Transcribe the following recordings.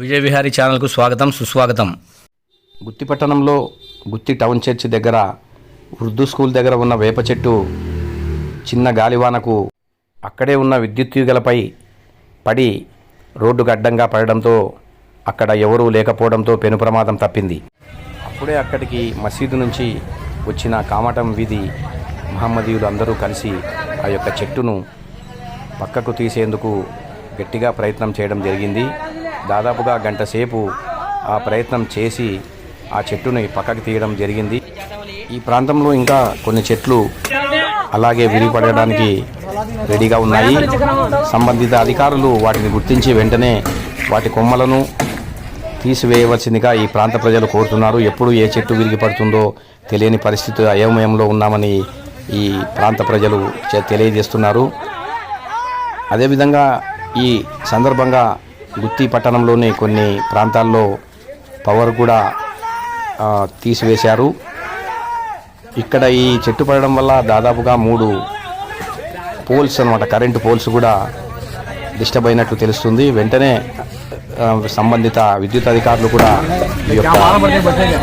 విజయ విహారీ ఛానల్కు స్వాగతం సుస్వాగతం. గుత్తి పట్టణంలో గుత్తి టౌన్ చర్చి దగ్గర ఉర్దూ స్కూల్ దగ్గర ఉన్న వేప చెట్టు చిన్న గాలివానకు అక్కడే ఉన్న విద్యుత్ తీగలపై పడి రోడ్డుకు అడ్డంగా పడడంతో అక్కడ ఎవరూ లేకపోవడంతో పెను ప్రమాదం తప్పింది. అప్పుడే అక్కడికి మసీదు నుంచి వచ్చిన కామటం వీధి మహమ్మదీయులు అందరూ కలిసి ఆ యొక్క చెట్టును పక్కకు తీసేందుకు గట్టిగా ప్రయత్నం చేయడం జరిగింది. దాదాపుగా గంట సేపు ఆ ప్రయత్నం చేసి ఆ చెట్టుని పక్కకు తీయడం జరిగింది. ఈ ప్రాంతంలో ఇంకా కొన్ని చెట్లు అలాగే విరిగిపడడానికి రెడీగా ఉన్నాయి. సంబంధిత అధికారులు వాటిని గుర్తించి వెంటనే వాటి కొమ్మలను తీసివేయవలసిందిగా ఈ ప్రాంత ప్రజలు కోరుతున్నారు. ఎప్పుడు ఏ చెట్టు విరిగి పడుతుందో తెలియని పరిస్థితి అయోమయంలో ఉన్నామని ఈ ప్రాంత ప్రజలు తెలియజేస్తున్నారు. అదేవిధంగా ఈ సందర్భంగా గుత్తి పట్టణంలోని కొన్ని ప్రాంతాల్లో పవర్ కూడా తీసివేశారు. ఇక్కడ ఈ చెట్టు పడడం వల్ల దాదాపుగా మూడు పోల్స్ అనమాట కరెంటు పోల్స్ కూడా డిస్టర్బ్ అయినట్లు తెలుస్తుంది. వెంటనే సంబంధిత విద్యుత్ అధికారులు కూడా ఈ యొక్క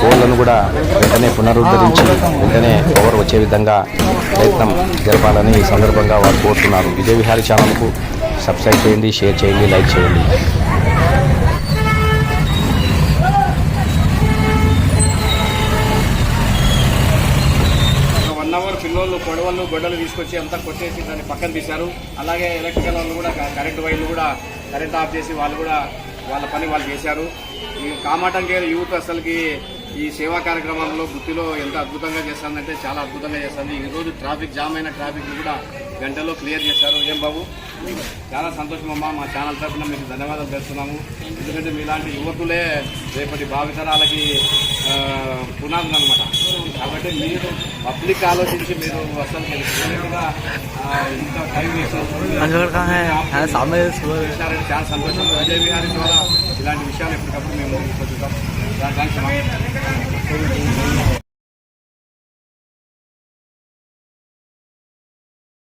పోల్లను కూడా వెంటనే పునరుద్ధరించి వెంటనే పవర్ వచ్చే విధంగా ప్రయత్నం జరపాలని ఈ సందర్భంగా వారు కోరుతున్నారు. విజయ విహారీ ఛానల్కు సబ్స్క్రైబ్ చేయండి షేర్ చేయండి లైక్ చేయండి. వన్ అవర్ పిల్లోళ్ళు గొడవలు గొడ్డలు తీసుకొచ్చి అంతా కొట్టేసి దాన్ని పక్కన తీశారు. అలాగే ఎలక్ట్రికల్ వాళ్ళు కూడా కరెంట్ వైర్లు కూడా కరెంట్ ఆఫ్ చేసి వాళ్ళు కూడా వాళ్ళ పని వాళ్ళు చేశారు. ఈ కామాటంకేరు యూత్ అసలుకి ఈ సేవా కార్యక్రమంలో గుత్తిలో ఎంత అద్భుతంగా చేస్తుందంటే చాలా అద్భుతంగా చేస్తుంది. ఈ రోజు ట్రాఫిక్ జామ్ అయిన ట్రాఫిక్ కూడా గంటలో క్లియర్ చేశారు. ఏం బాబు? చాలా సంతోషం అమ్మా. మా ఛానల్ తరఫున మీకు ధన్యవాదాలు తెలుస్తున్నాము. ఎందుకంటే మీలాంటి యువకులే రేపటి భావితరాలకి పునాదులు అనమాట కాబట్టి మీరు పబ్లిక్ ఆలోచించి మీరు అసలు టైం చాలా సంతోషం. అజయ్ గారి ద్వారా ఇలాంటి విషయాలు ఎప్పటికప్పుడు మేము చూద్దాం